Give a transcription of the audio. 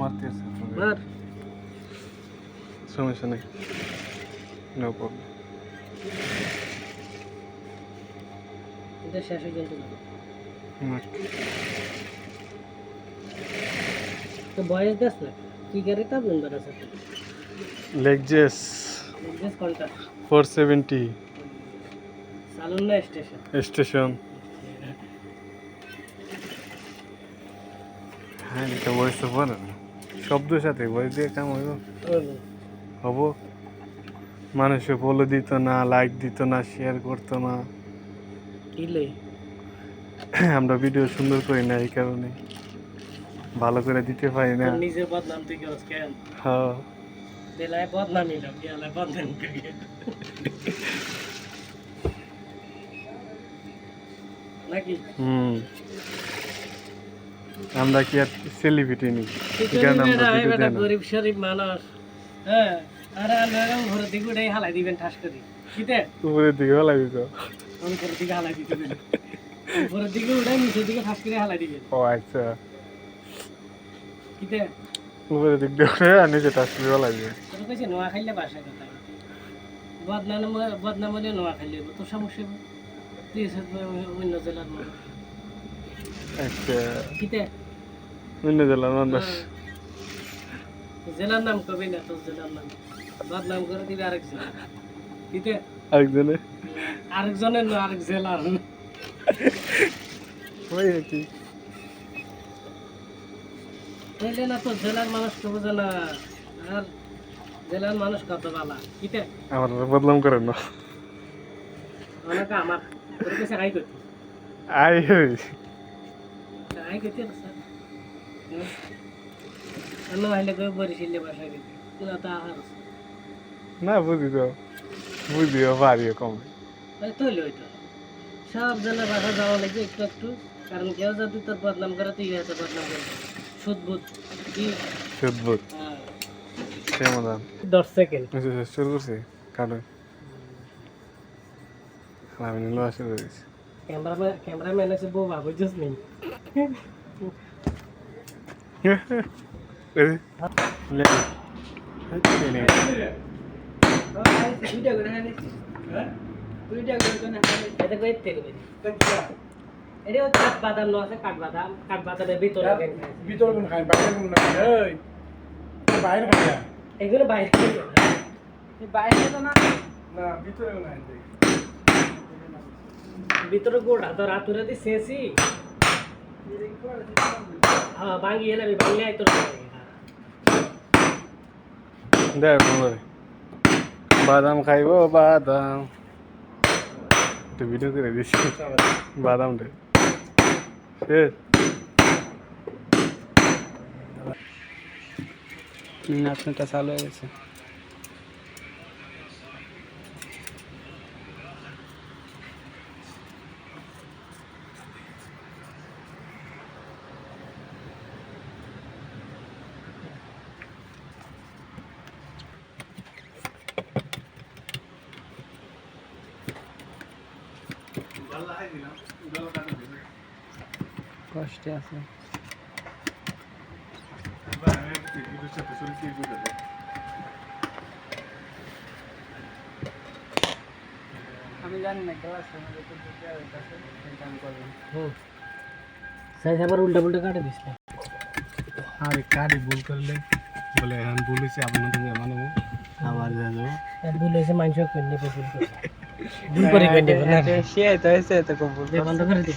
মারতে আছে মার সমস্যা নেই। নো প্রবলেম এটা শেষ হয়ে গেল তো। বয়স দেখ না? কি গাড়ি তা বন্ধ আছে? লেগজেস দেশ কোনটা? ফোর সেভেন্টি না স্টেশন? স্টেশন। হ্যাঁ এটা ভয়েস তো বলে না? শব্দের সাথে ভয়েস দিয়ে কাম হইব? হব? মানুষে ফলো দিত না লাইক দিত না শেয়ার করতো না। আমরা ভিডিও সুন্দর করি না এই কারণে। ভালো করে দিতে পারি না। তোর বদনাম তুই করস কেন? হ্যাঁ। বদনাম বদনাম করি। নাকি? হুম। আমরা কি আর সেলিব্রিটি নি তো কেন আমরা ভিডিও বেটা না গরিব শরীফ মানুষ। হ্যাঁ আরে আল্লাহ ঘরের দিকে উঠে হালাই দিবেন ঠাস করি। কিতে উপরের দিকে ভালো তো আমি ঘরের দিকে হালাই দিবেন ঘরের দিকে উঠে নিচের দিকে ঠাস করে হালাই দিবেন। ও আচ্ছা। কিতে উপরের দিক দিয়ে উঠে আর নিচে টাচ করে লাগবে তোর কাছে নোয়া খাইলে বাসা কথা। বদনাম বদনাম হলে নোয়া খাইলে তো সমস্যা তুই অন্য জেলার মানুষ। আচ্ছা অন্য জেলার মানুষ হ্যাঁ। জেলার নাম কবি না তোর জেলার নাম। বদনাম করে দিবে আরেক জেলা কিতে? আরেকজনে? আরেকজনের না আরেক জেলার। ওই কি। তাইলে না তো জেলার মানুষ তো বোঝে না আর জেলার মানুষ কত বালা। কিতে? আমার বদলাম করেন না। অনেকে আমার। আই হই। স্যার অন্য আইলে কই বরিশিলে বাসা গেছি তোরা তো আহার না বুঝি তো বুঝিও পারিও কম ওই তৈল ওইটা সব জনের বাসা যাওয়া লাগবে একটু একটু কারণ কেউ যদি তোর বদনাম করে তুই হয়তো বদনাম করবি সুদবুদ হ্যাঁ। সমাধান দশ সেকেন্ড শুরু করছি কারণ আমি নিলো শুরু করেছি ক্যামেরাম্যান ক্যামেরাম্যান আছে ভাবো জস নেই Ready? Ready? Ready. এটা কই তেল বেরি এটা হচ্ছে কাঠ বাদাম নো আছে কাঠ বাদাম কাঠ বাদামের ভিতরে। ভিতর খাই বাইরে বাইরে খাই এগুলো বাইরে বাইরে তো না না ভিতরে ভিতরে গোড়া তো রাতুরে দি শেষি হ্যাঁ ভাঙি এলে আমি ভাঙলে আইতো দেখ বাদাম খাইব, বাদাম। একটু ভিডিও করে দিচ্ছি বাদাম দে। শেষ। আপনারটা চালু হয়ে গেছে। কষ্টে আছে আমি জানি না ক্লাস আমি করলাম হুম সাইজ আবার উল্টা পুল্টা কাটে দিস না আরে কারি ভুল করলে বলে এখন ভুল হয়েছে আপনাদের মানব আবার যা যাব ভুল হয়েছে মানুষ করে নেবে ভুল করে ভুল করে করে নেবে সে তো হয়েছে তো দে বন্ধ করে দে